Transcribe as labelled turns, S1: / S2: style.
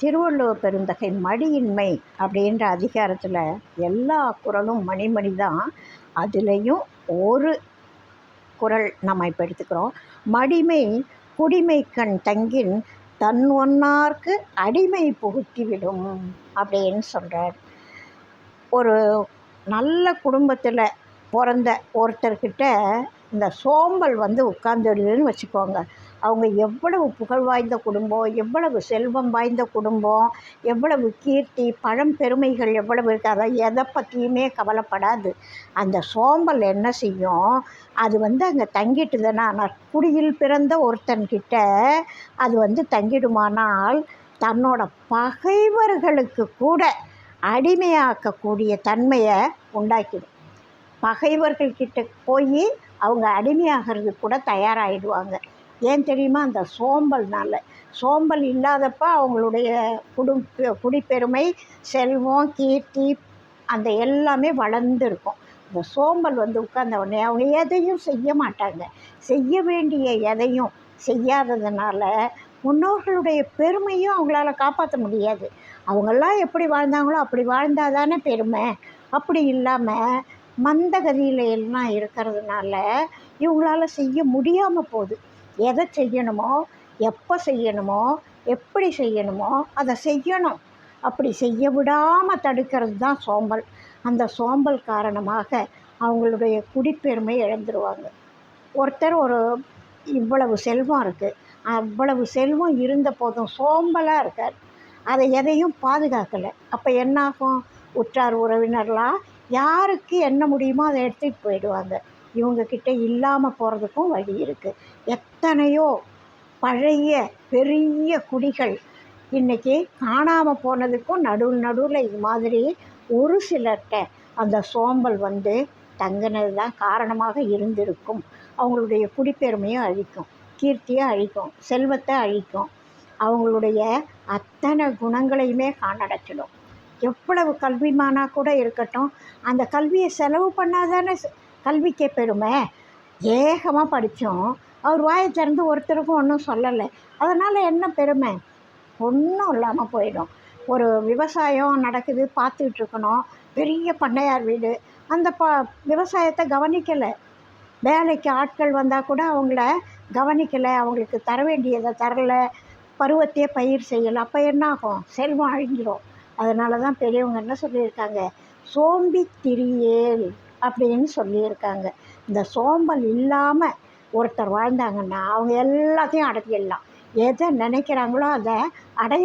S1: திருவள்ளுவர் பெருந்தகை மடியின்மை அப்படின்ற அதிகாரத்தில் எல்லா குரலும் மணிமணி தான். அதுலேயும் ஒரு குறள் நம்ம இப்போ எடுத்துக்கிறோம். மடிமை குடிமை கண் தங்கின் தன் ஒன்னார்க்கு அடிமை புகுத்திவிடும் அப்படின்னு சொல்கிறார் ஒரு நல்ல குடும்பத்தில் பிறந்த ஒருத்தர்கிட்ட இந்த சோம்பல் வந்து உட்காந்துடுதுன்னு வச்சுக்கோங்க. அவங்க எவ்வளவு புகழ் வாய்ந்த குடும்பம் எவ்வளவு செல்வம் வாய்ந்த குடும்பம் எவ்வளவு கீர்த்தி பழம்பெருமைகள் எவ்வளவு இருக்குது அதை எதை பற்றியுமே கவலைப்படாது. அந்த சோம்பல் என்ன செய்யும்? அது வந்து அங்கே தங்கிட்டுதுன்னா குடியில் பிறந்த ஒருத்தன்கிட்ட அது வந்து தங்கிடுமானால் தன்னோட பகைவர்களுக்கு கூட அடிமையாக்கக்கூடிய தன்மையை உண்டாக்கிடும். பகைவர்கள்கிட்ட போய் அவங்க அடிமையாகிறதுக்கு கூட தயாராகிடுவாங்க ஏன் தெரியுமா? அந்த சோம்பல்னால சோம்பல் இல்லாதப்ப அவங்களுடைய குடும் குடிப்பெருமை செல்வம் கீர்த்தி அந்த எல்லாமே வளர்ந்துருக்கும். இந்த சோம்பல் வந்து உட்கார்ந்த உடனே அவங்க எதையும் செய்ய மாட்டாங்க. செய்ய வேண்டிய எதையும் செய்யாததுனால முன்னோர்களுடைய பெருமையும் அவங்களால காப்பாற்ற முடியாது. அவங்கெல்லாம் எப்படி வாழ்ந்தாங்களோ அப்படி வாழ்ந்தால் தானே பெருமை. அப்படி இல்லாமல் மந்தகதியில் எல்லாம் இருக்கிறதுனால இவங்களால செய்ய முடியாமல் போகுது. எதை செய்யணுமோ எப்போ செய்யணுமோ எப்படி செய்யணுமோ அதை செய்யணும். அப்படி செய்ய விடாமல் தடுக்கிறது தான் சோம்பல். அந்த சோம்பல் காரணமாக அவங்களுடைய குடிப்பெருமை இழந்துருவாங்க. ஒருத்தர் ஒரு இவ்வளவு செல்வம் இருக்குது அவ்வளவு செல்வம் இருந்த போதும் சோம்பலாக இருக்கார். அதை எதையும் பாதுகாக்கலை. அப்போ என்னாகும்? உற்றார் உறவினர்லாம் யாருக்கு என்ன முடியுமோ அதை எடுத்துகிட்டு போயிடுவாங்க. இவங்கக்கிட்ட இல்லாமல் போகிறதுக்கும் வழி இருக்குது எத்தனையோ பழைய பெரிய குடிகள் இன்றைக்கி காணாமல் போனதுக்கும் நடுவில் நடுவில் இது மாதிரி ஒரு சிலர்கிட்ட அந்த சோம்பல் வந்து தங்கினது தான் காரணமாக இருந்திருக்கும். அவங்களுடைய குடிப்பெருமையும் அழிக்கும் கீர்த்தியை அழிக்கும் செல்வத்தை அழிக்கும். அவங்களுடைய அத்தனை குணங்களையுமே காணடைச்சிடும் எவ்வளவு கல்விமானாக கூட இருக்கட்டும் அந்த கல்வியை செலவு பண்ணாதானே கல்விக்கே பெருமை. ஏகமாக படித்தோம் அவர் வாயை திறந்து ஒருத்தருக்கும் ஒன்றும் சொல்லலை. அதனால் என்ன பெருமை? ஒன்றும் இல்லாமல் போயிடும். ஒரு விவசாயம் நடக்குது பார்த்துக்கிட்டு இருக்கணும். பெரிய பண்ணையார் வீடு. அந்த ப விவசாயத்தை கவனிக்கலை. வேலைக்கு ஆட்கள் வந்தால் கூட அவங்கள கவனிக்கலை. அவங்களுக்கு தர வேண்டியதை தரல. பருவத்தையே பயிர் செய்யலை. அப்போ என்ன ஆகும் செல்வம் அழிஞ்சிரும். அதனால தான் பெரியவங்க என்ன சொல்லியிருக்காங்க? சோம்பி திரியேல். அப்படின்னு சொல்லியிருக்காங்க. இந்த சோம்பல் இல்லாமல் ஒருத்தர் வாழ்ந்தாங்கன்னா அவங்க எல்லாத்தையும் அடக்கிடலாம். எதை நினைக்கிறாங்களோ அதை அடைய